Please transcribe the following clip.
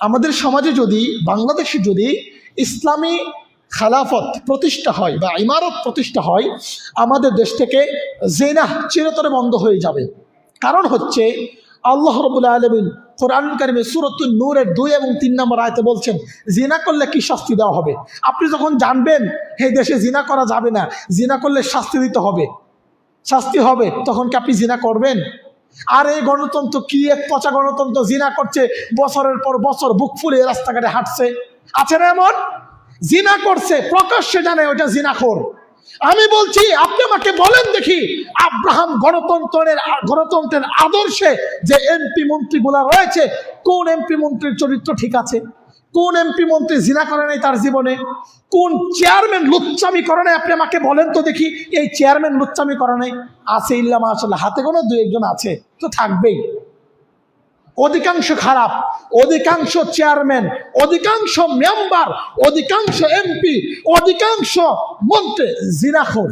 আমাদের সমাজে যদি, বাংলাদেশে যদি ইসলামী খালাফত প্রতিষ্ঠা হয় বা ইমারত প্রতিষ্ঠা হয়, আমাদের দেশ থেকে জেনা চিরতরে বন্ধ হয়ে যাবে। কারণ হচ্ছে, আল্লাহ রবুল্লা আলমিন কোরআন কারিমে সুরতুল নূরের দুই এবং তিন নম্বর আয়তে বলছেন, জিনা করলে কি শাস্তি দেওয়া হবে? আপনি যখন জানবেন এই দেশে জিনা করা যাবে না, জিনা করলে শাস্তি দিতে হবে। শাস্তি হবে, তখন কি আপনি জিনা করবেন? আর এই গণতন্ত্র কি এক পচা গণতন্ত্র? জিনা করছে, বছরের পর বছর বুক ফুলিয়ে রাস্তাঘাটে হাঁটছে। আছে না এমন? জিনা করছে, প্রকাশ্যে জানে ওটা জিনাখোর। আমি বলছি, আপনি আমাকে বলেন দেখি, আব্রাহাম গণতন্ত্রের গণতন্ত্রের আদর্শে যে এমপি মন্ত্রী গুলা রয়েছে, কোন এমপি মন্ত্রীর চরিত্র ঠিক আছে? কোন এমপি মন্ত্রী জিনা করে নাই তার জীবনে? কোন চেয়ারম্যান লুচ্চামি করে নাই? আপনি আমাকে বলেন তো দেখি, এই চেয়ারম্যান লুচ্চামি করে নাই? আছে ইল্লা মাশাল্লাহ হাতে কোনো দু একজন আছে, তো থাকবেই। অধিকাংশ খারাপ, অধিকাংশ চেয়ারম্যান, অধিকাংশ মেম্বার, অধিকাংশ এমপি, অধিকাংশ মন্ত্রী জিনাখোর।